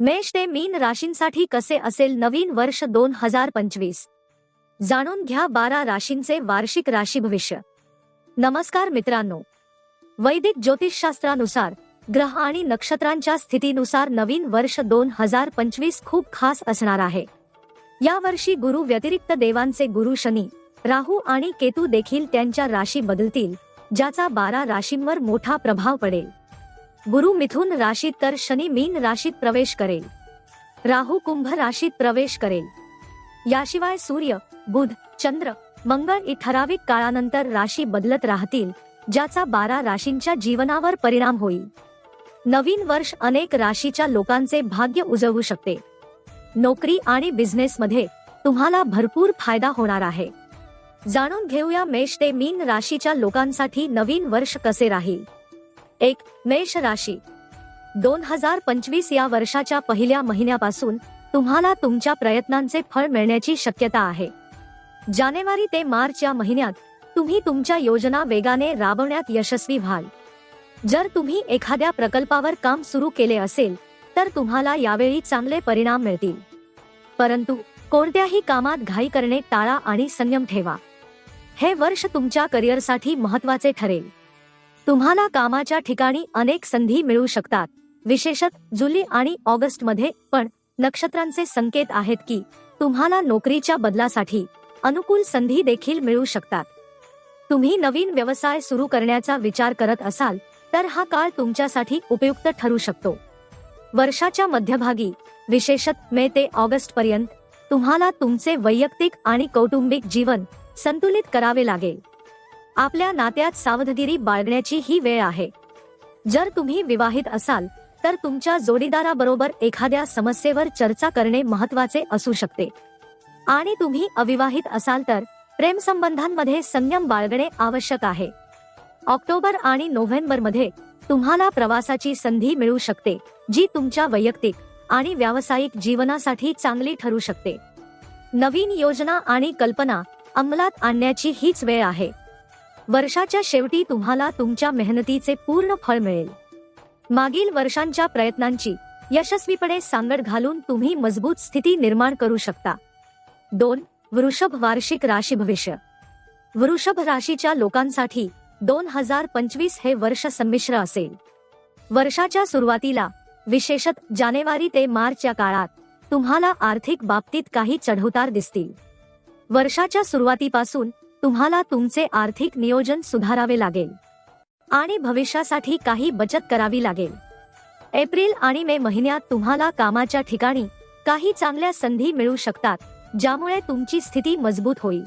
मेष ते मीन राशींसाठी कसे असेल नवीन वर्ष दोन हजार पंचवीस? जाणून घ्या बारा राशींचे वार्षिक राशी भविष्य. नमस्कार मित्रांनो. वैदिक ज्योतिषशास्त्रानुसार ग्रह आणि नक्षत्रांच्या स्थितीनुसार नवीन वर्ष दोन हजार पंचवीस खूप खास असणार आहे. या वर्षी गुरु व्यतिरिक्त देवांचे गुरु शनी राहू आणि केतू देखील त्यांच्या राशी बदलतील ज्याचा बारा राशींवर मोठा प्रभाव पडेल. गुरु मिथुन राशीत तर शनी मीन राशीत प्रवेश करेल. राहू कुंभ राशीत प्रवेश करेल. याशिवाय सूर्य बुध चंद्र मंगळ इ ठराविक काळानंतर राशी बदलत राहतील ज्याचा बारा राशींच्या जीवनावर परिणाम होईल. नवीन वर्ष अनेक राशीच्या लोकांचे भाग्य उजवू शकते. नोकरी आणि बिझनेसमध्ये तुम्हाला भरपूर फायदा होणार आहे. जाणून घेऊया मेष ते मीन राशीच्या लोकांसाठी नवीन वर्ष कसे राहील. एक मेष राशी. दोन हजार पंचवीस या वर्षाच्या पहिल्या महिन्यापासून तुम्हाला तुमच्या प्रयत्नांचे फळ मिळण्याची शक्यता आहे. जानेवारी ते मार्च या महिन्यात तुम्ही तुमच्या योजना वेगाने राबवण्यात यशस्वी व्हाल. जर तुम्ही एखाद्या प्रकल्पावर काम सुरू केले असेल तर तुम्हाला यावेळी चांगले परिणाम मिळतील. परंतु कोणत्याही कामात घाई करणे टाळा आणि संयम ठेवा. हे वर्ष तुमच्या करिअरसाठी महत्त्वाचे ठरेल. तुम्हाला कामाच्या ठिकाणी अनेक संधी मिळू शकतात. विशेषत जुलै आणि ऑगस्टमध्ये पण नक्षत्रांचे संकेत आहेत की तुम्हाला नोकरीच्या बदलासाठी अनुकूल संधी देखील मिळू शकतात. तुम्ही नवीन व्यवसाय सुरू करण्याचा विचार करत असाल तर हा काळ तुमच्यासाठी उपयुक्त ठरू शकतो. वर्षाच्या मध्यभागी विशेषत मे ते ऑगस्ट पर्यंत तुम्हाला तुमचे वैयक्तिक आणि कौटुंबिक जीवन संतुलित करावे लागेल. आपल्या नात्यात सावधगिरी बाळगण्याची ही वेळ आहे. जर तुम्ही विवाहित असाल तर तुमच्या जोडीदाराबरोबर एखाद्या समस्येवर चर्चा करणे महत्त्वाचे असू शकते. आणि तुम्ही अविवाहित असाल तर प्रेमसंबंधांमध्ये संयम बाळगणे आवश्यक आहे. ऑक्टोबर आणि नोव्हेंबरमध्ये तुम्हाला प्रवासाची संधी मिळू शकते जी तुमच्या वैयक्तिक आणि व्यावसायिक जीवनासाठी चांगली ठरू शकते. नवीन योजना आणि कल्पना अंमलात आणण्याची हीच वेळ आहे. वर्षाच्या शेवटी तुम्हाला तुमच्या मेहनतीचे पूर्ण फळ मिळेल. मागील वर्षांच्या प्रयत्नांची यशस्वीपणे सांगड घालून तुम्ही मजबूत स्थिती निर्माण करू शकता. दोन वृषभ वार्षिक राशी भविष्य. वृषभ राशीच्या लोकांसाठी दोन हजार पंचवीस हे वर्ष संमिश्र असेल. वर्षाच्या सुरुवातीला विशेषत जानेवारी ते मार्च या काळात तुम्हाला आर्थिक बाबतीत काही चढउतार दिसतील. वर्षाच्या सुरुवातीपासून तुम्हाला तुमचे आर्थिक नियोजन सुधारावे लागेल. आणि भविष्यासाठी काही बचत करावी लागेल. एप्रिल आणि मे महिन्यात तुम्हाला कामाच्या ठिकाणी काही चांगल्या संधी मिळू शकतात ज्यामुळे तुमची स्थिती मजबूत होईल.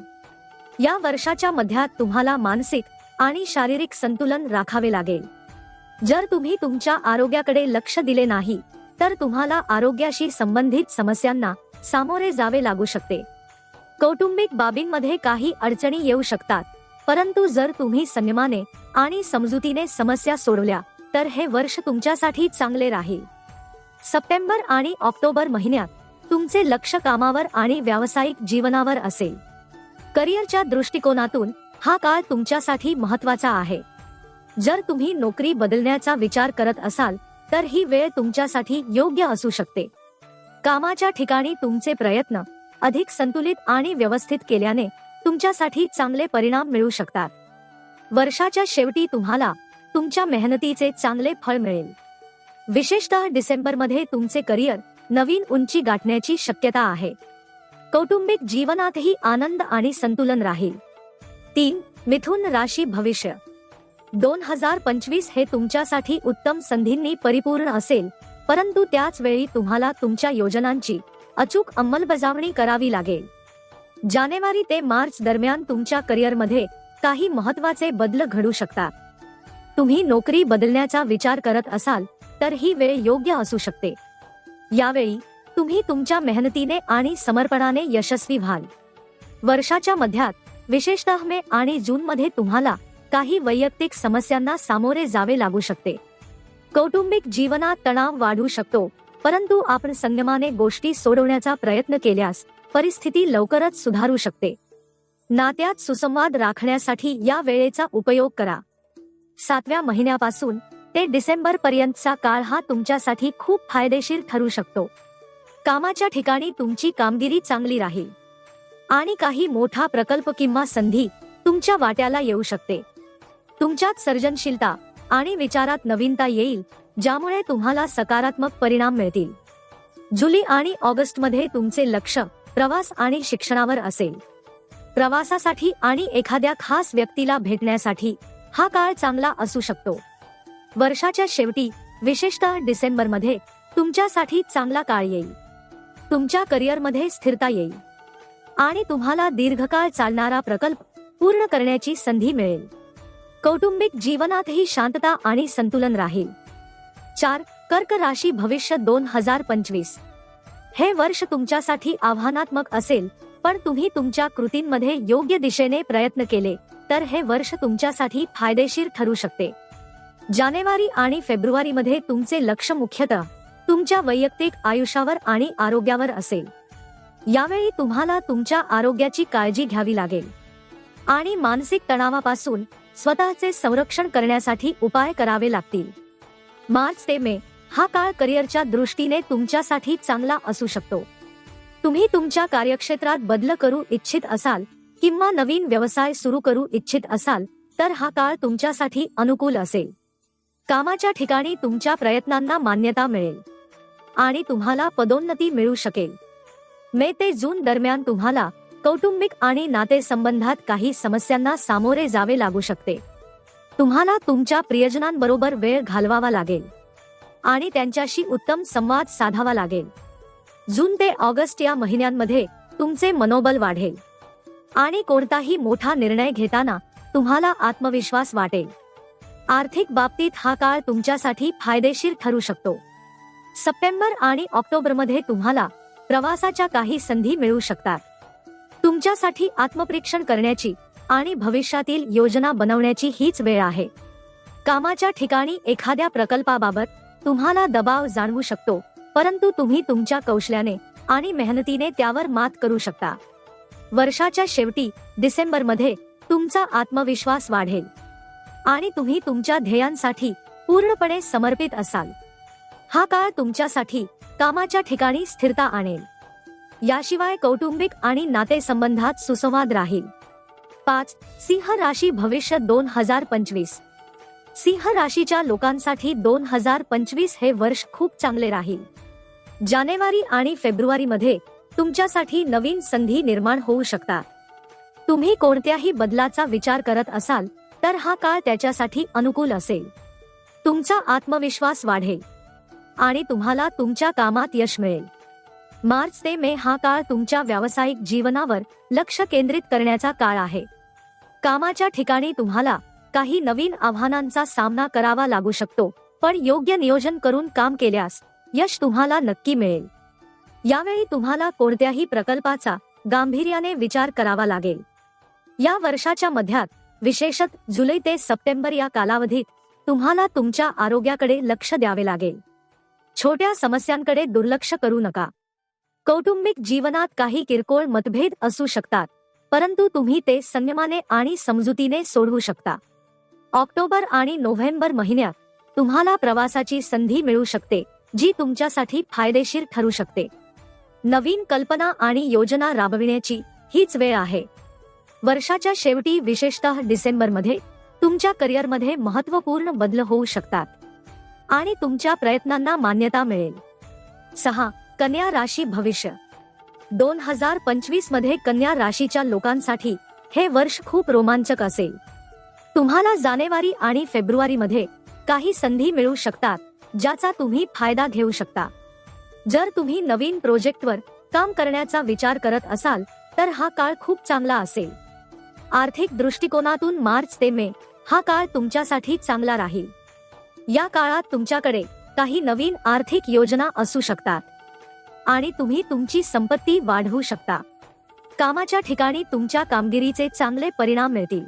या वर्षाच्या मध्यात तुम्हाला मानसिक आणि शारीरिक संतुलन राखावे लागेल. जर तुम्ही तुमच्या आरोग्याकडे लक्ष दिले नाही तर तुम्हाला आरोग्याशी संबंधित समस्यांना सामोरे जावे लागू शकते. कौटुंबिक बाबींमध्ये काही अडचणी येऊ शकतात. परंतु जर तुम्ही संयमाने आणि समजुतीने समस्या सोडवल्या तर हे वर्ष तुमच्यासाठी चांगले राहील. सप्टेंबर आणि ऑक्टोबर महिन्यात तुमचे लक्ष कामावर आणि व्यावसायिक जीवनावर असेल. करिअरच्या दृष्टिकोनातून हा काळ तुमच्यासाठी महत्त्वाचा आहे. जर तुम्ही नोकरी बदलण्याचा विचार करत असाल तर ही वेळ तुमच्यासाठी योग्य असू शकते. कामाच्या ठिकाणी तुमचे प्रयत्न अधिक संतुलित आणि व्यवस्थित केल्याने तुमच्यासाठी चांगले परिणाम मिळू शकतात. वर्षाच्या शेवटी तुम्हाला तुमच्या मेहनतीचे चांगले फळ मिळेल. विशेषतः डिसेंबरमध्ये तुमचे करिअर नवीन उंची गाठण्याची शक्यता आहे. कौटुंबिक जीवनातही आनंद आणि संतुलन राहील. तीन मिथुन राशी भविष्य. दोन हजार पंचवीस हे तुमच्यासाठी उत्तम संधींनी परिपूर्ण असेल परंतु त्याच वेळी तुम्हाला तुमच्या योजनांची अचूक अंमलबजावणी करावी लागेल. जानेवारी ते मार्च दरम्यान तुमच्या करिअरमध्ये काही महत्त्वाचे बदल घडू शकतात. तुम्ही नोकरी बदलण्याचा विचार करत असाल तर ही वेळ योग्य असू शकते. यावेळी तुम्ही तुमच्या मेहनतीने आणि समर्पणाने यशस्वी व्हाल. वर्षाच्या मध्यात विशेषतः मे आणि जून मध्ये तुम्हाला काही वैयक्तिक समस्यांना सामोरे जावे लागू शकते. कौटुंबिक जीवनात तणाव वाढू शकतो. परंतु आपण संयमाने गोष्टी सोडवण्याचा प्रयत्न केल्यास परिस्थिती लवकरच सुधारू शकते. नात्यात सुसंवाद राखण्यासाठी या वेळेचा उपयोग करा. सातव्या महिन्यापासून ते डिसेंबर पर्यंतचा काळ हा तुमच्यासाठी खूप फायदेशीर ठरू शकतो. कामाच्या ठिकाणी तुमची कामगिरी चांगली राहील. आणि काही मोठा प्रकल्प किंवा संधी तुमच्या वाट्याला येऊ शकते. तुमच्यात सर्जनशीलता आणि विचारात नवीनता येईल ज्यामुळे तुम्हाला सकारात्मक परिणाम मिळतील. जुलै आणि ऑगस्टमध्ये तुमचे लक्ष प्रवास आणि शिक्षणावर असेल. प्रवासासाठी आणि एखाद्या खास व्यक्तीला भेटण्यासाठी हा काळ चांगला असू शकतो. वर्षाच्या शेवटी विशेषतः डिसेंबरमध्ये तुमच्यासाठी चांगला काळ येईल. तुमच्या करिअरमध्ये स्थिरता येईल. आणि तुम्हाला दीर्घकाळ चालणारा प्रकल्प पूर्ण करण्याची संधी मिळेल. कौटुंबिक जीवनातही शांतता आणि संतुलन राहील. चार कर्क राशी भविष्य दोन हजार पंचवीस. हे वर्ष तुमच्यासाठी आव्हानात्मक असेल पण तुम्ही तुमच्या कृतींमध्ये योग्य दिशेने प्रयत्न केले तर हे वर्ष तुमच्यासाठी फायदेशीर ठरू शकते. जानेवारी आणि फेब्रुवारीमध्ये तुमचे लक्ष मुख्यतः तुमच्या वैयक्तिक आयुष्यावर आणि आरोग्यावर असेल. यावेळी तुम्हाला तुमच्या आरोग्याची काळजी घ्यावी लागेल. आणि मानसिक तणावापासून स्वतःचे संरक्षण करण्यासाठी उपाय करावे लागतील. मार्च ते मे हा काळ करिअरच्या दृष्टीने तुमच्यासाठी चांगला असू शकतो. तुम्ही तुमच्या कार्यक्षेत्रात बदल करू इच्छित असाल किंवा नवीन व्यवसाय सुरू करू इच्छित असाल तर हा काळ तुमच्यासाठी अनुकूल असेल. कामाच्या ठिकाणी तुमच्या प्रयत्नांना मान्यता मिळेल. आणि तुम्हाला पदोन्नती मिळू शकेल. मे ते जून दरम्यान तुम्हाला कौटुंबिक आणि नातेसंबंधात काही समस्यांना सामोरे जावे लागू शकते. तुम्हाला तुमच्या प्रियजनांबरोबर वेळ घालवावा लागेल. आणि त्यांच्याशी उत्तम संवाद साधावा लागेल. जून ते ऑगस्ट या महिन्यांमध्ये तुमचे मनोबल वाढेल. आणि कोणताही मोठा निर्णय घेताना तुम्हाला आत्मविश्वास वाटेल. आर्थिक बाबतीत हा काळ तुमच्यासाठी फायदेशीर ठरू शकतो. सप्टेंबर आणि ऑक्टोबरमध्ये तुम्हाला प्रवासाच्या काही संधी मिळू शकतात. तुमच्यासाठी आत्मपरीक्षण करण्याची आणि भविष्यातील योजना बनवण्याची हीच वेळ आहे. कामाच्या ठिकाणी एखाद्या प्रकल्पाबाबत तुम्हाला दबाव जाणवू शकतो परंतु तुम्ही तुमच्या कौशल्याने आणि मेहनतीने त्यावर मात करू शकता. वर्षाच्या शेवटी डिसेंबरमध्ये तुमचा आत्मविश्वास वाढेल. आणि तुम्ही तुमच्या ध्येयांसाठी पूर्णपणे समर्पित असाल. हा काळ तुमच्यासाठी कामाच्या ठिकाणी स्थिरता आणेल. याशिवाय कौटुंबिक आणि नातेसंबंधात सुसंवाद राहील. पाच सिंह राशी भविष्य दोन हजार पंचवीस. सिंह राशीच्या लोकांसाठी दोन हजार पंचवीस हे वर्ष खूप चांगले राहील. जानेवारी आणि फेब्रुवारीमध्ये तुमच्यासाठी नवीन संधी निर्माण होऊ शकतात. तुम्ही कोणत्याही बदलाचा विचार करत असाल तर हा काळ त्याच्यासाठी अनुकूल असेल. तुमचा आत्मविश्वास वाढेल. आणि तुम्हाला तुमच्या कामात यश मिळेल. मार्च ते मे हा काळ तुमच्या व्यावसायिक जीवनावर लक्ष केंद्रित करण्याचा काळ आहे. कामाच्या ठिकाणी तुम्हाला काही नवीन आव्हानांचा सामना करावा लागू शकतो पण योग्य नियोजन करून काम केल्यास यश तुम्हाला नक्की मिळेल. यावेळी तुम्हाला कोणत्याही प्रकल्पाचा गांभीर्याने विचार करावा लागेल. या वर्षाच्या मध्यात विशेषत जुलै ते सप्टेंबर या कालावधीत तुम्हाला तुमच्या आरोग्याकडे लक्ष द्यावे लागेल. छोट्या समस्यांकडे दुर्लक्ष करू नका. कौटुंबिक जीवनात काही किरकोळ मतभेद असू शकतात. परंतु तुम्ही ते संयमाने आणि समजुतीने सोडवू शकता. ऑक्टोबर आणि नोव्हेंबर महिन्यात तुम्हाला प्रवासाची संधी मिळू शकते जी तुमच्यासाठी फायदेशीर ठरू शकते. नवीन कल्पना आणि योजना राबविण्याची हीच वेळ आहे. वर्षाच्या शेवटी विशेषतः डिसेंबरमध्ये तुमच्या करिअरमध्ये महत्त्वपूर्ण बदल होऊ शकतात आणि तुमच्या प्रयत्नांना मान्यता मिळेल. सहा कन्या राशी भविष्य. दोन हजार पंचवीसमध्ये कन्या राशीच्या लोकांसाठी हे वर्ष खूप रोमांचक असेल. तुम्हाला जानेवारी आणि फेब्रुवारीमध्ये काही संधी मिळू शकतात ज्याचा तुम्ही फायदा घेऊ शकता. जर तुम्ही नवीन प्रोजेक्टवर काम करण्याचा विचार करत असाल तर हा काळ खूप चांगला असेल. आर्थिक दृष्टिकोनातून मार्च ते मे हा काळ तुमच्यासाठी चांगला राहील. या काळात तुमच्याकडे काही नवीन आर्थिक योजना असू शकतात. आणि तुम्ही तुमची संपत्ती वाढवू शकता. कामाच्या ठिकाणी तुमच्या कामगिरीचे चांगले परिणाम मिळतील.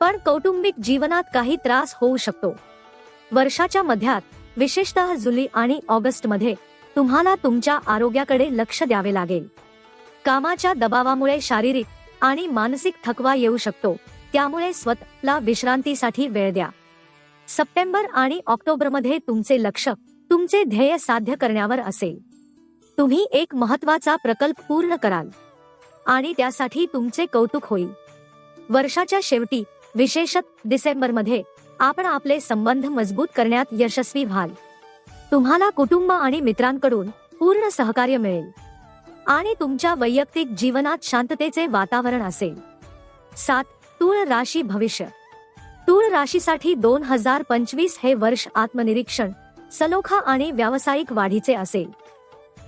पण कौटुंबिक जीवनात काही त्रास होऊ शकतो. वर्षाच्या मध्यात विशेषतः जुलै आणि ऑगस्टमध्ये तुम्हाला तुमच्या आरोग्याकडे लक्ष द्यावे लागेल. कामाच्या दबावामुळे शारीरिक आणि मानसिक थकवा येऊ शकतो. त्यामुळे स्वतःला विश्रांतीसाठी वेळ द्या. सप्टेंबर आणि ऑक्टोबरमध्ये तुमचे लक्ष तुमचे ध्येय साध्य करण्यावर असेल. तुम्ही एक महत्त्वाचा प्रकल्प पूर्ण कराल. आणि त्यासाठी तुमचे कौतुक होईल. वर्षाच्या शेवटी विशेषत डिसेंबरमध्ये आपण आपले संबंध मजबूत करण्यात यशस्वी व्हाल. तुम्हाला कुटुंब आणि मित्रांकडून पूर्ण सहकार्य मिळेल. आणि तुमच्या वैयक्तिक जीवनात शांततेचे वातावरण असेल. सात तूळ राशी भविष्य. तूळ राशीसाठी दोन हजार पंचवीस हे वर्ष आत्मनिरीक्षण सलोखा आणि व्यावसायिक वाढीचे असेल.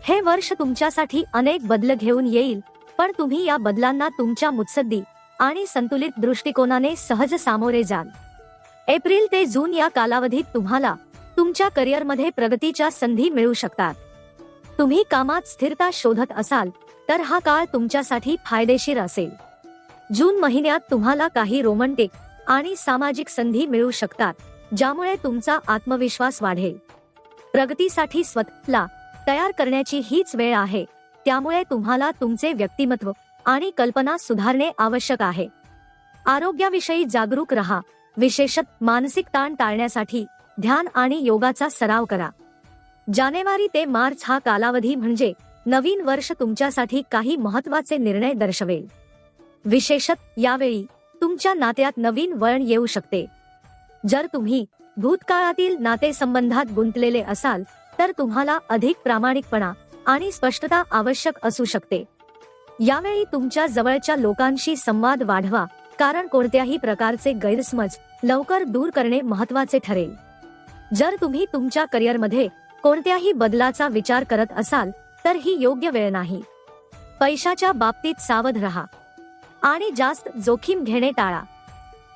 हे वर्ष तुमच्यासाठी अनेक बदल घेऊन येईल पण तुम्ही या बदलांना तुमच्या मुत्सद्दी आणि संतुलित दृष्टिकोनाने सहज सामोरे जाल. एप्रिल ते जून या कालावधीत तुम्हाला तुमच्या करिअरमध्ये प्रगतीच्या संधी मिळू शकतात. तुम्ही कामात स्थिरता शोधत असाल तर हा काळ तुमच्यासाठी फायदेशीर असेल. जून महिन्यात तुम्हाला काही रोमांटिक आणि सामाजिक संधी मिळू शकतात ज्यामुळे तुमचा आत्मविश्वास वाढेल. प्रगतीसाठी स्वतःला तयार करण्याची हीच वेळ आहे. त्यामुळे तुम्हाला तुमचे व्यक्तिमत्व आणि कल्पना सुधारणे आवश्यक आहे. आरोग्याविषयी जागरूक रहा. विशेषत मानसिक ताण टाळण्यासाठी ध्यान आणि योगाचा सराव करा. जानेवारी ते मार्च हा कालावधी म्हणजे नवीन वर्ष तुमच्यासाठी काही महत्त्वाचे निर्णय दर्शवेल. विशेषत यावेळी तुमच्या नात्यात नवीन वळण येऊ शकते. जर तुम्ही भूतकाळातील नातेसंबंधात गुंतलेले असाल तर तुम्हाला अधिक प्रामाणिकपणा आणि स्पष्टता आवश्यक असू शकते. यावेळी तुमच्या जवळच्या लोकांशी संवाद वाढवा कारण कोणत्याही प्रकारचे गैरसमज लवकर दूर करणे महत्त्वाचे ठरेल. जर तुम्ही तुमच्या करिअरमध्ये कोणत्याही बदलाचा विचार करत असाल तर ही योग्य वेळ नाही. पैशाच्या बाबतीत सावध रहा. आणि जास्त जोखीम घेणे टाळा.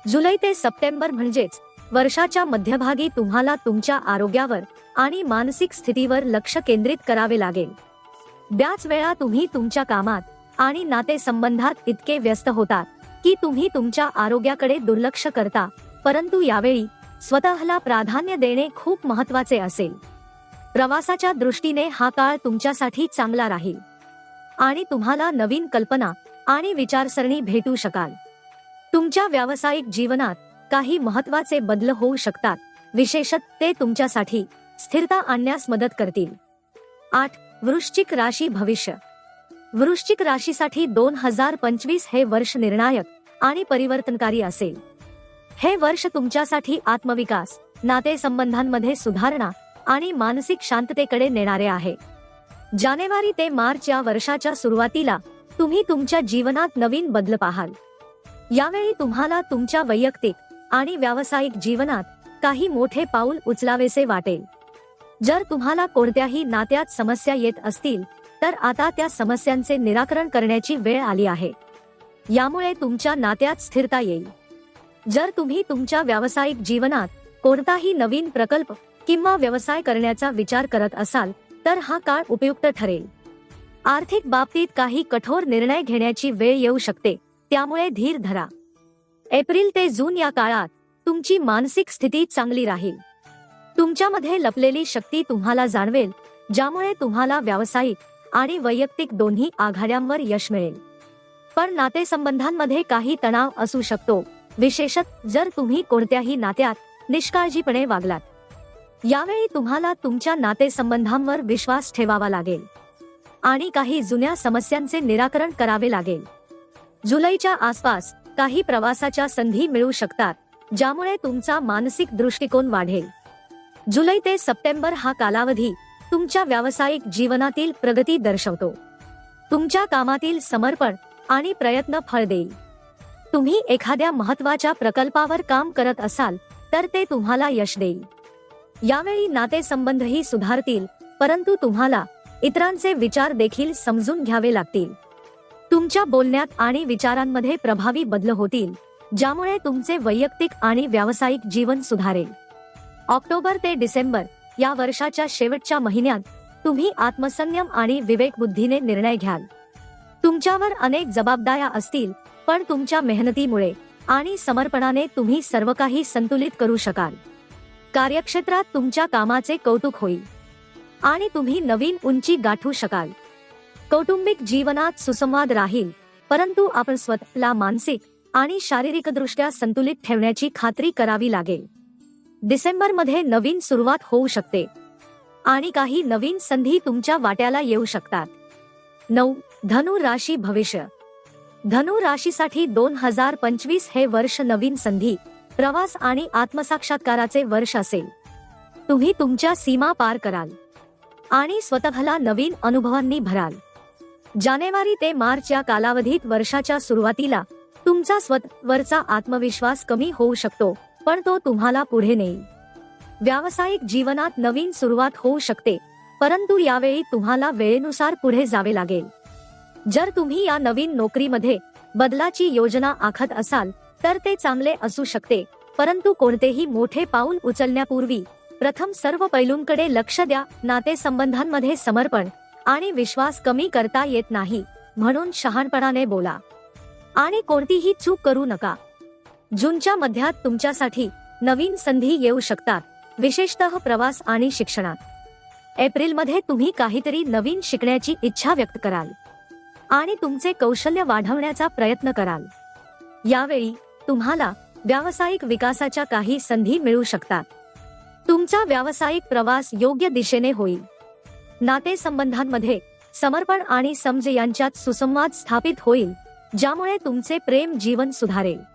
जुलै ते सप्टेंबर म्हणजेच वर्षाच्या मध्यभागी तुम्हाला तुमच्या आरोग्यावर आणि मानसिक स्थितीवर लक्ष केंद्रित करावे लागेल. त्याच वेळा तुम्ही तुमच्या कामात आणि नातेसंबंधात इतके व्यस्त होतात की तुम्ही तुमच्या आरोग्याकडे दुर्लक्ष करता परंतु यावेळी स्वतःला प्राधान्य देणे खूप महत्त्वाचे असेल. प्रवासाच्या दृष्टीने हा काळ तुमच्यासाठी चांगला राहील. आणि तुम्हाला नवीन कल्पना आणि विचारसरणी भेटू शकाल. तुमच्या व्यावसायिक जीवनात काही महत्त्वाचे बदल होऊ शकतात विशेषत ते तुमच्यासाठी स्थिरता आणण्यास मदत करतील. आठ. वृश्चिक राशी भविष्य. वृश्चिक राशीसाठी दोन हजार पंचवीस हे वर्ष निर्णायक आणि परिवर्तनकारी असेल. हे वर्ष तुमच्यासाठी आत्मविकास नातेसंबंधांमध्ये सुधारणा आणि मानसिक शांततेकडे नेणारे आहे. जानेवारी ते मार्च या वर्षाच्या सुरुवातीला तुम्ही तुमच्या जीवनात नवीन बदल पाहाल. यावेळी तुम्हाला तुमच्या वैयक्तिक आणि व्यावसायिक जीवनात काही मोठे पाऊल उचलावेसे वाटेल. जर तुम्हाला कोणत्याही नात्यात समस्या येत असतील तर आता त्या समस्यांचे निराकरण करण्याची वेळ आली आहे. यामुळे तुमच्या नात्यात स्थिरता येईल. जर तुम्ही तुमच्या व्यावसायिक जीवनात कोणताही नवीन प्रकल्प किंवा व्यवसाय करण्याचा विचार करत असाल तर हा काळ उपयुक्त ठरेल. आर्थिक बाबतीत काही कठोर निर्णय घेण्याची वेळ येऊ शकते त्यामुळे धीर धरा. एप्रिल ते जून या काळात तुमची मानसिक स्थिती चांगली राहील. तुमच्यामध्ये लपलेली शक्ती तुम्हाला जाणवेल ज्यामुळे तुम्हाला व्यावसायिक आणि वैयक्तिक दोन्ही आघाड्यांवर यश मिळेल. पण नातेसंबंधांमध्ये काही तणाव असू शकतो विशेषत जर तुम्ही कोणत्याही नात्यात निष्काळजीपणे वागलात. यावेळी तुम्हाला तुमच्या नातेसंबंधांवर विश्वास ठेवावा लागेल आणि काही जुन्या समस्यांचे निराकरण करावे लागेल. जुलैच्या आसपास काही प्रवासाच्या संधी मिळू शकतात ज्यामुळे तुमचा मानसिक दृष्टिकोन वाढेल. जुलै ते सप्टेंबर हा कालावधी तुमच्या व्यावसायिक जीवनातील प्रगती दर्शवतो. तुमच्या कामातील समर्पण आणि प्रयत्न फळ देईल. तुम्ही एखाद्या महत्त्वाच्या प्रकल्पावर काम करत असाल तर ते तुम्हाला यश देईल. यावेळी नातेसंबंधही सुधारतील परंतु तुम्हाला इतरांचे विचार देखील समजून घ्यावे लागतील. तुमच्या बोलण्यात आणि विचारांमध्ये प्रभावी बदल होतील ज्यामुळे तुमचे वैयक्तिक आणि व्यावसायिक जीवन सुधारेल. ऑक्टोबर ते डिसेंबर या वर्षाच्या शेवटच्या महिन्यात तुम्ही आत्मसंयम आणि विवेकबुद्धीने निर्णय घ्याल. तुमच्यावर अनेक जबाबदाऱ्या असतील पण तुमच्या मेहनतीमुळे आणि समर्पणाने तुम्ही सर्व काही संतुलित करू शकाल. कार्यक्षेत्रात तुमच्या कामाचे कौतुक होईल. आणि तुम्ही नवीन उंची गाठू शकाल. कौटुंबिक जीवनात सुसंवाद राहील परंतु आपण स्वतःला मानसिक आणि शारीरिकदृष्ट्या संतुलित ठेवण्याची खात्री करावी लागेल. डिसेंबरमध्ये नवीन सुरुवात होऊ शकते. आणि काही नवीन संधी तुमच्या वाट्याला येऊ शकतात. नऊ धनु राशी भविष्य. धनु राशीसाठी दोन हजार पंचवीस हे वर्ष नवीन संधी प्रवास आणि आत्मसाक्षात्काराचे वर्ष असेल. तुम्ही तुमच्या सीमा पार कराल. आणि स्वतःला नवीन अनुभवांनी भराल. जानेवारी ते मार्च या कालावधीत वर्षाच्या सुरुवातीला तुमचा स्वतःवरचा आत्मविश्वास कमी होऊ शकतो. पण तो तुम्हाला पुढे नेईल. व्यावसायिक जीवनात नवीन सुरुवात होऊ शकते परंतु यावेळी तुम्हाला वेळेनुसार पुढे जावे लागेल. जर तुम्ही या नवीन नोकरीमध्ये बदलाची योजना आखत असाल तर ते चांगले असू शकते परंतु कोणतेही मोठे पाऊल उचलण्यापूर्वी प्रथम सर्व पैलूंकडे लक्ष द्या नातेसंबंधांमध्ये समर्पण आणि विश्वास कमी करता येत नाही म्हणून शहाणपणाने बोला. आणि कोणतीही चूक करू नका. जूनच्या मध्यात तुमच्यासाठी नवीन संधी येऊ शकतात विशेषतः प्रवास आणि शिक्षणात. एप्रिलमध्ये तुम्ही काहीतरी नवीन शिकण्याची इच्छा व्यक्त कराल आणि तुमचे कौशल्य वाढवण्याचा प्रयत्न कराल. यावेळी तुम्हाला व्यावसायिक विकासाच्या काही संधी मिळू शकतात. तुमचा व्यावसायिक प्रवास योग्य दिशेने होईल. नातेसंबंधांमध्ये समर्पण आणि समज यांच्यात सुसंवाद स्थापित होईल ज्यामुळे तुमचे प्रेम जीवन सुधारेल.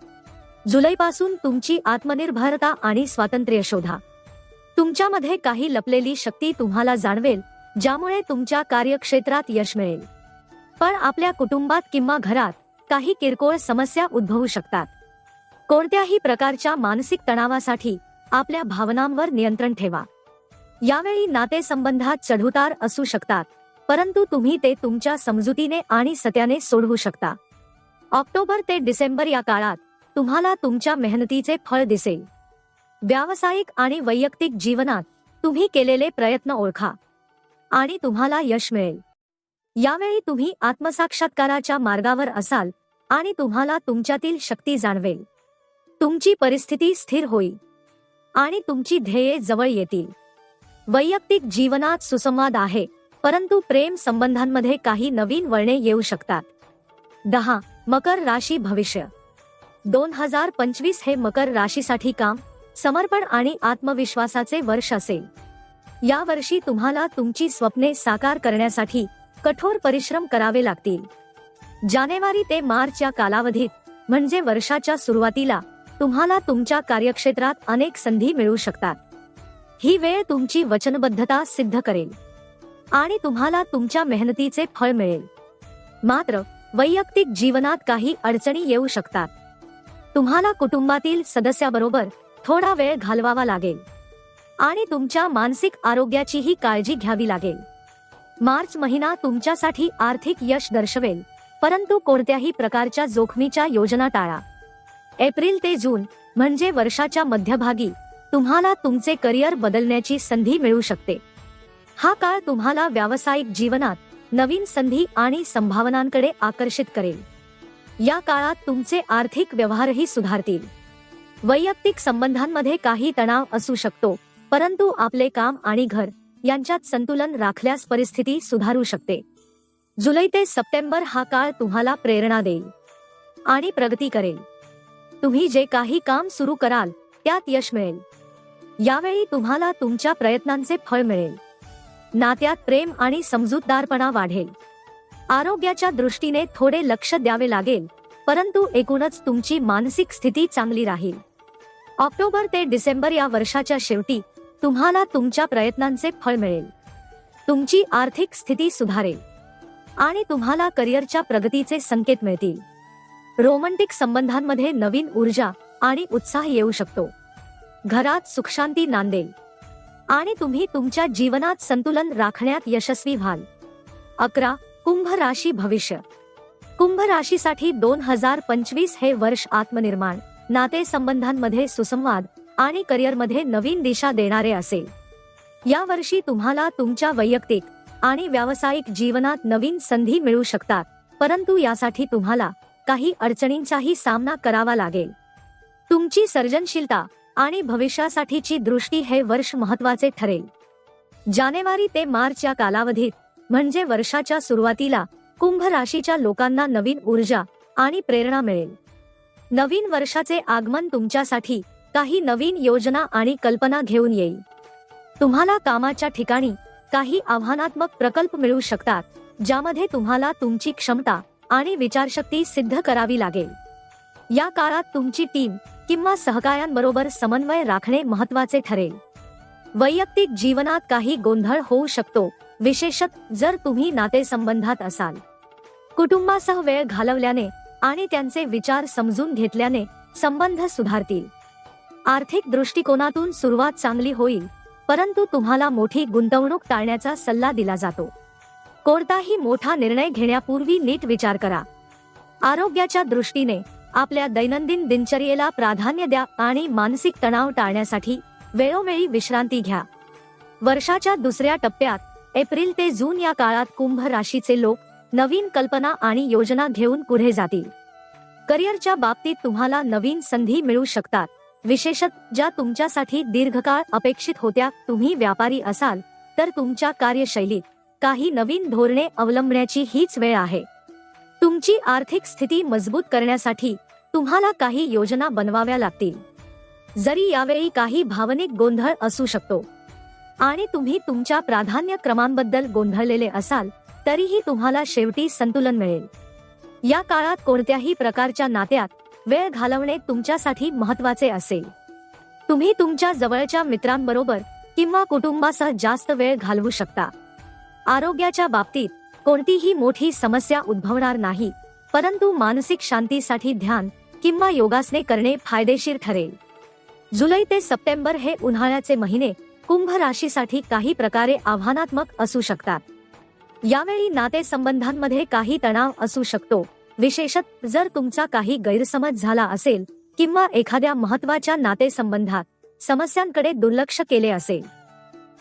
जुलैपासून तुमची आत्मनिर्भरता आणि स्वातंत्र्य शोधा. तुमच्यामध्ये काही लपलेली शक्ती तुम्हाला जाणवेल ज्यामुळे तुमच्या कार्यक्षेत्रात यश मिळेल. पण आपल्या कुटुंबात किंवा घरात काही किरकोळ समस्या उद्भवू शकतात. कोणत्याही प्रकारच्या मानसिक तणावासाठी आपल्या भावनांवर नियंत्रण ठेवा. यावेळी नातेसंबंधात चढउतार असू शकतात परंतु तुम्ही ते तुमच्या समजुतीने आणि सत्याने सोडवू शकता. ऑक्टोबर ते डिसेंबर या काळात तुम्हाला तुमच्या मेहनतीचे फळ दिसेल. व्यावसायिक आणि वैयक्तिक जीवनात तुम्ही केलेले प्रयत्न ओळखा. आणि तुम्हाला यश मिळेल. यावेळी तुम्ही आत्मसाक्षात्काराच्या मार्गावर असाल आणि तुम्हाला तुमच्यातील शक्ती जाणवेल. तुमची परिस्थिती स्थिर होईल. आणि तुमची ध्येये जवळ येतील. वैयक्तिक जीवनात सुसंवाद आहे परंतु प्रेम संबंधांमध्ये काही नवीन वळणे येऊ शकतात. दहा मकर राशी भविष्य. दोन हजार पंचवीस हे मकर राशीसाठी काम समर्पण आणि आत्मविश्वासाचे वर्ष असेल. या वर्षी तुम्हाला तुमची स्वप्ने साकार करण्यासाठी कठोर परिश्रम करावे लागतील. जानेवारी ते मार्च या कालावधीत म्हणजे वर्षाच्या सुरुवातीला तुम्हाला तुमच्या कार्यक्षेत्रात अनेक संधी मिळू शकतात. ही वेळ तुमची वचनबद्धता सिद्ध करेल. आणि तुम्हाला तुमच्या मेहनतीचे फळ मिळेल. मात्र वैयक्तिक जीवनात काही अडचणी येऊ शकतात. तुम्हाला कुटुंबातील सदस्याबरोबर थोडा वेळ घालवावा लागेल. आणि तुमच्या मानसिक आरोग्याचीही काळजी घ्यावी लागेल. मार्च महिना तुमच्यासाठी आर्थिक यश दर्शवेल परंतु कोणत्याही प्रकारच्या जोखमीच्या योजना टाळा. एप्रिल ते जून म्हणजे वर्षाच्या मध्यभागी तुम्हाला तुमचे करिअर बदलण्याची संधी मिळू शकते. हा काळ तुम्हाला व्यावसायिक जीवनात नवीन संधी आणि संभावनांकडे आकर्षित करेल. या काळात तुमचे आर्थिक व्यवहारही सुधारतील. वैयक्तिक संबंधांमध्ये काही तणाव असू शकतो परंतु आपले काम आणि घर यांच्यात संतुलन राखल्यास परिस्थिती सुधारू शकते. जुलै ते सप्टेंबर हा काळ तुम्हाला प्रेरणा देईल. आणि प्रगती करेल. तुम्ही जे काही काम सुरू कराल त्यात यश मिळेल. यावेळी तुम्हाला तुमच्या प्रयत्नांचे फळ मिळेल. नात्यात प्रेम आणि समजूतदारपणा वाढेल. आरोग्याच्या दृष्टीने थोडे लक्ष द्यावे लागेल परंतु एकूणच तुमची मानसिक स्थिती चांगली राहील. ऑक्टोबर ते डिसेंबर या वर्षाच्या शेवटी तुम्हाला तुमच्या प्रयत्नांचे फळ मिळेल. तुमची आर्थिक स्थिती सुधारेल. आणि तुम्हाला करिअरच्या प्रगतीचे संकेत मिळतील. रोमांटिक संबंधांमध्ये नवीन ऊर्जा आणि उत्साह येऊ शकतो. घरात सुखशांती नांदेल. आणि तुम्ही तुमच्या जीवनात संतुलन राखण्यात यशस्वी व्हाल. अकरा कुंभ राशी भविष्य. कुंभ राशीसाठी दोन हजार पंचवीस हे वर्ष आत्मनिर्माण नातेसंबंधांमध्ये सुसंवाद आणि करिअरमध्ये नवीन दिशा देणारे असेल. या वर्षी तुम्हाला तुमच्या वैयक्तिक आणि व्यावसायिक जीवनात नवीन संधी मिळू शकतात परंतु यासाठी तुम्हाला काही अडचणींचाही सामना करावा लागेल. तुमची सर्जनशीलता आणि भविष्यासाठीची दृष्टी हे वर्ष महत्त्वाचे ठरेल. जानेवारी ते मार्च या कालावधीत म्हणजे वर्षाच्या सुरुवातीला कुंभ राशीच्या लोकांना नवीन ऊर्जा आणि प्रेरणा मिळेल. नवीन वर्षाचे आगमन तुमच्यासाठी काही नवीन योजना आणि कल्पना घेऊन येईल. तुम्हाला कामाच्या ठिकाणी काही आव्हानात्मक प्रकल्प मिळू शकतात ज्यामध्ये तुम्हाला तुमची क्षमता आणि विचारशक्ती सिद्ध करावी लागेल. या काळात तुमची टीम किंवा सहकाऱ्यांबरोबर समन्वय राखणे महत्त्वाचे ठरेल. वैयक्तिक जीवनात काही गोंधळ होऊ शकतो विशेषत जर तुम्ही नातेसंबंधात असाल. कुटुंबासह वेळ घालवल्याने आणि त्यांचे विचार समजून घेतल्याने संबंध सुधारतील. आर्थिक दृष्टिकोनातून सुरुवात चांगली होईल परंतु तुम्हाला मोठी गुंतवणूक टाळण्याचा सल्ला दिला जातो. कोणताही मोठा निर्णय घेण्यापूर्वी नीट विचार करा. आरोग्याच्या दृष्टीने आपल्या दैनंदिन दिनचर्येला प्राधान्य द्या आणि मानसिक तणाव टाळण्यासाठी वेळोवेळी विश्रांती घ्या. वर्षाच्या दुसऱ्या टप्प्यात एप्रिल ते जून या काळात कुंभ राशीचे लोक नवीन कल्पना आणि योजना घेऊन पुढे जातील. करिअरच्या बाबतीत तुम्हाला नवीन संधी मिळू शकतात. विशेषत ज्या तुमच्यासाठी दीर्घकाळ अपेक्षित होत्या तुम्ही व्यापारी असाल तर तुमच्या कार्यशैलीत काही नवीन धोरणे अवलंबण्याची हीच वेळ आहे. तुमची आर्थिक स्थिती मजबूत करण्यासाठी तुम्हाला काही योजना बनवाव्या लागतील. जरी यावेळी काही भावनिक गोंधळ असू शकतो आणि तुम्ही तुमच्या प्राधान्य क्रमांबद्दल गोंधळलेले असाल तरीही तुम्हाला शेवटी संतुलन मिळेल. या काळात कोणत्याही प्रकारच्या नात्यात वेळ घालवणे तुमच्यासाठी महत्त्वाचे असेल. तुम्ही तुमच्या जवळच्या मित्रांबरोबर किंवा कुटुंबासह जास्त वेळ घालवू शकता. आरोग्याच्या बाबतीत कोणतीही मोठी समस्या उद्भवणार नाही परंतु मानसिक शांतीसाठी ध्यान किंवा योगासने करणे फायदेशीर ठरेल. जुलै ते सप्टेंबर हे उन्हाळ्याचे महिने कुंभ राशीसाठी काही प्रकारे आव्हानात्मक असू शकतात. यावेळी नातेसंबंधांमध्ये काही तणाव असू शकतो. विशेषत जर तुमचा काही गैरसमज झाला असेल किंवा एखाद्या महत्त्वाच्या नातेसंबंधात समस्यांकडे दुर्लक्ष केले असेल.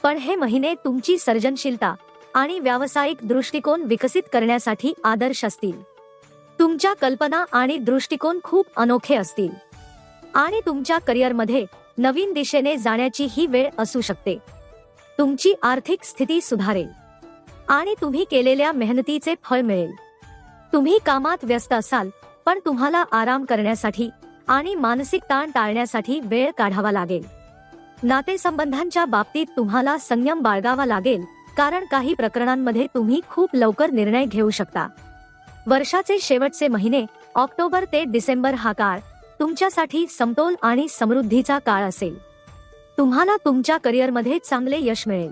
पण हे महिने तुमची सर्जनशीलता आणि व्यावसायिक दृष्टिकोन विकसित करण्यासाठी आदर्श असतील. तुमच्या कल्पना आणि दृष्टिकोन खूप अनोखे असतील. आणि तुमच्या करिअरमध्ये नवीन दिशेने जाण्याची ही वेळ असू शकते. तुमची आर्थिक स्थिती सुधारेल. आणि तुम्ही केलेल्या मेहनतीचे फळ मिळेल. तुम्ही कामात व्यस्त असाल पण तुम्हाला आराम करण्यासाठी आणि मानसिक ताण टाळण्यासाठी वेळ काढावा लागेल. नातेसंबंधांच्या बाबतीत तुम्हाला संयम बाळगावा लागेल कारण काही प्रकरणांमध्ये तुम्ही खूप लवकर निर्णय घेऊ शकता. वर्षाचे शेवटचे महिने ऑक्टोबर ते डिसेंबर हा काळ तुमच्यासाठी समतोल आणि समृद्धीचा काळ असेल. तुम्हाला तुमच्या करिअरमध्ये चांगले यश मिळेल.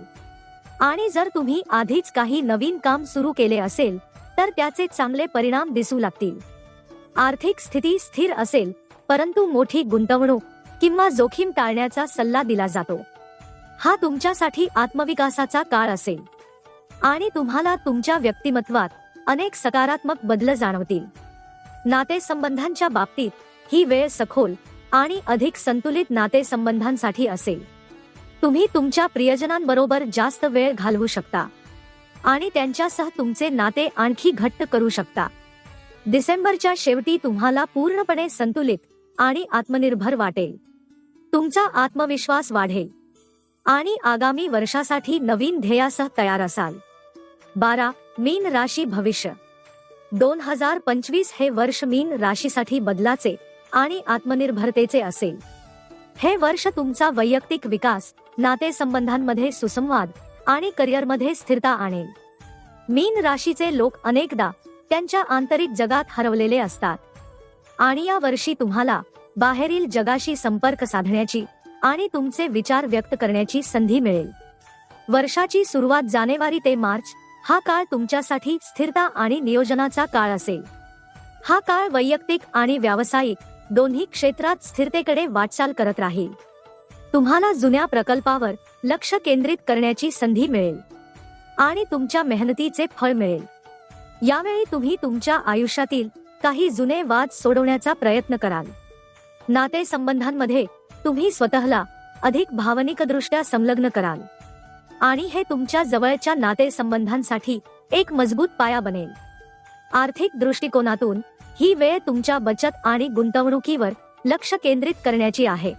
आणि जर तुम्ही आधीच काही नवीन काम सुरू केले असेल तर त्याचे चांगले परिणाम दिसू लागतील. आर्थिक स्थिती स्थिर असेल परंतु मोठी गुंतवणूक किंवा जोखीम टाळण्याचा सल्ला दिला जातो. हा तुमच्यासाठी आत्मविकासाचा काळ असेल. आणि तुम्हाला तुमच्या व्यक्तिमत्वात अनेक सकारात्मक बदल जाणवतील. नातेसंबंधांच्या बाबतीत ही वेळ सखोल आणि अधिक संतुलित नातेसंबंधांसाठी असेल. तुम्ही तुमच्या प्रियजनांबरोबर जास्त वेळ घालवू शकता आणि त्यांच्यासह तुमचे नाते आणखी घट्ट करू शकता. डिसेंबरच्या शेवटी तुम्हाला पूर्णपणे संतुलित आणि आत्मनिर्भर वाटेल. तुमचा आत्मविश्वास वाढेल आणि आगामी वर्षासाठी नवीन ध्येयासह तयार असाल. बारा मीन राशी भविष्य. दोन हजार पंचवीस हे वर्ष मीन राशीसाठी बदलाचे आणि आत्मनिर्भरतेचे असेल. हे वर्ष तुमचा वैयक्तिक विकास नातेसंबंधांमध्ये सुसंवाद आणि करिअरमध्ये स्थिरता आणेल. मीन राशीचे लोक अनेकदा त्यांच्या आंतरिक जगात हरवलेले असतात. आणि या वर्षी तुम्हाला बाहेरील जगाशी संपर्क साधण्याची आणि तुमचे विचार व्यक्त करण्याची संधी मिळेल. वर्षाची सुरुवात जानेवारी ते मार्च हा काळ तुमच्यासाठी स्थिरता आणि नियोजनाचा काळ असेल. हा काळ वैयक्तिक आणि व्यावसायिक दोन्ही क्षेत्रात स्थिरतेकडे वाटचाल करत राहील. तुम्हाला जुन्या प्रकल्पावर लक्ष केंद्रित करण्याची संधी मिळेल. आणि तुमच्या मेहनतीचे फळ मिळेल. यावेळी तुम्ही तुमच्या आयुष्यातील काही जुने वाद सोडवण्याचा प्रयत्न कराल. नातेसंबंधांमध्ये तुम्ही स्वतःला अधिक भावनिकदृष्ट्या संलग्न कराल. आणि हे तुमच्या जवळच्या नातेसंबंधांसाठी एक मजबूत पाया बनेल. आर्थिक दृष्टिकोनातून ही वेळ तुमच्या बचत आणि गुंतवणुकीवर लक्ष केंद्रित करण्याची आहे.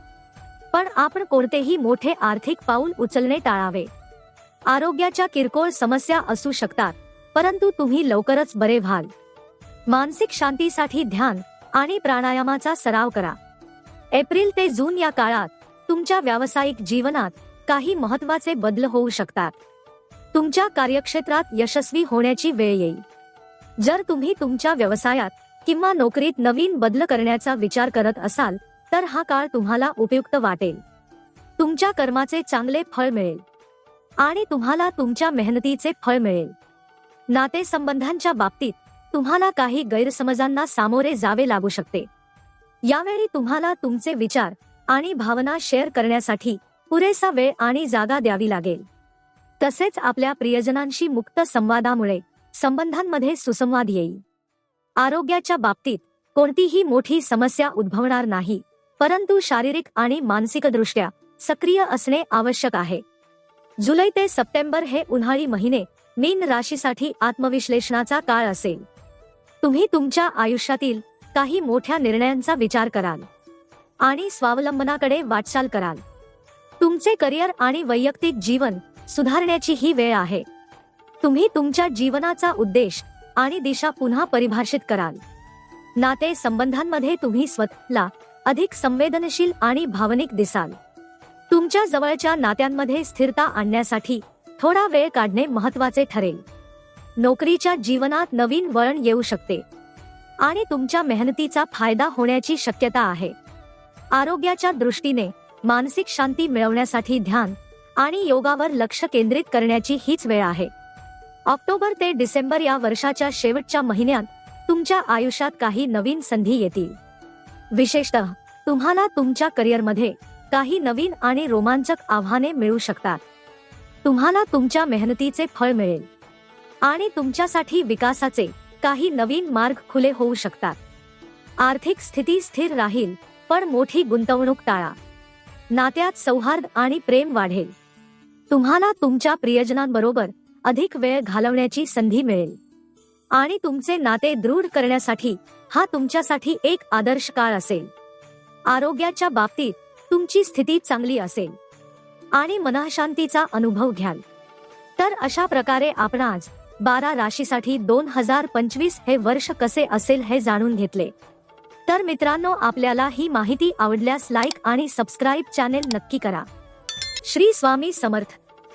पण आपण कोणतेही मोठे आर्थिक पाऊल उचलणे टाळावे. आरोग्याच्या किरकोळ समस्या असू शकतात परंतु तुम्ही लवकरच बरे व्हाल. मानसिक शांतीसाठी ध्यान आणि प्राणायामाचा सराव करा. एप्रिल ते जून या काळात तुमच्या व्यावसायिक जीवनात काही महत्त्वाचे बदल होऊ शकतात. तुमच्या कार्यक्षेत्रात यशस्वी होण्याची वेळ येईल. जर तुम्ही तुमच्या व्यवसायात किंवा नोकरीत नवीन बदल करण्याचा विचार करत असाल तर हा काळ तुम्हाला उपयुक्त वाटेल. तुमच्या कर्माचे चांगले फळ मिळेल. आणि तुम्हाला तुमच्या मेहनतीचे फळ मिळेल. नातेसंबंधांच्या बाबतीत तुम्हाला काही गैरसमजांना सामोरे जावे लागू शकते. यावेळी तुम्हाला तुमचे विचार आणि भावना शेअर करण्यासाठी पुरेसा वेळ आणि जागा द्यावी लागेल. तसेच आपल्या प्रियजनांशी मुक्त संवादामुळे संबंधांमध्ये सुसंवाद येईल. आरोग्याच्या बाबतीत कोणतीही मोठी समस्या उद्भवणार नाही. परंतु शारीरिक आणि मानसिकदृष्ट्या सक्रिय असणे आवश्यक आहे. जुलै ते सप्टेंबर हे उन्हाळी महिने मीन राशीसाठी आत्मविश्लेषणाचा काळ असेल. तुम्ही तुमच्या आयुष्यातील काही मोठ्या निर्णयांचा विचार कराल. आणि स्वावलंबनाकडे वाटचाल कराल. तुमचे करिअर आणि वैयक्तिक जीवन सुधारण्याची ही वेळ आहे. तुम्ही तुमच्या जीवनाचा उद्देश आणि दिशा पुन्हा परिभाषित कराल. नाते संबंधांमध्ये तुम्ही स्वतःला अधिक संवेदनशील आणि भावनिक दिसाल. तुमच्या जवळच्या नात्यांमध्ये स्थिरता आणण्यासाठी थोडा वेळ काढणे महत्त्वाचे ठरेल. नोकरीच्या जीवनात नवीन वळण येऊ शकते. आणि तुमच्या मेहनतीचा फायदा होण्याची शक्यता आहे. आरोग्याच्या दृष्टीने मानसिक शांती मिळवण्यासाठी ध्यान आणि योगावर लक्ष केंद्रित करण्याची हीच वेळ आहे. ऑक्टोबर ते डिसेंबर या वर्षाच्या शेवटच्या महिन्यात तुमच्या आयुष्यात काही नवीन संधी येतील. विशेषतः तुम्हाला तुमच्या करिअरमध्ये काही नवीन आणि रोमांचक आव्हाने मिळू शकतात. तुम्हाला तुमच्या मेहनतीचे फळ मिळेल. आणि तुमच्यासाठी विकासाचे काही नवीन मार्ग खुले होऊ शकतात. आर्थिक स्थिती स्थिर राहील पण मोठी गुंतवणूक टाळा. नात्यात सौहार्द आणि प्रेम वाढेल. तुम्हाला तुमच्या प्रियजनांबरोबर अधिक वेळ घालवण्याची संधी मिळेल. आणि तुमचे नाते दृढ करण्यासाठी हा तुमच्यासाठी एक आदर्श काळ असेल. आरोग्याच्या बाबतीत तुमची स्थिती चांगली असेल. आणि मनःशांतीचा अनुभव घ्याल. तर अशा प्रकारे आपण आज बारा राशीसाठी दोन हजार पंचवीस हे वर्ष कसे असेल हे जाणून घेतले. तर मित्रांनो आपल्याला ही माहिती आवडल्यास लाईक आणि सबस्क्राईब चॅनेल नक्की करा. श्री स्वामी समर्थ.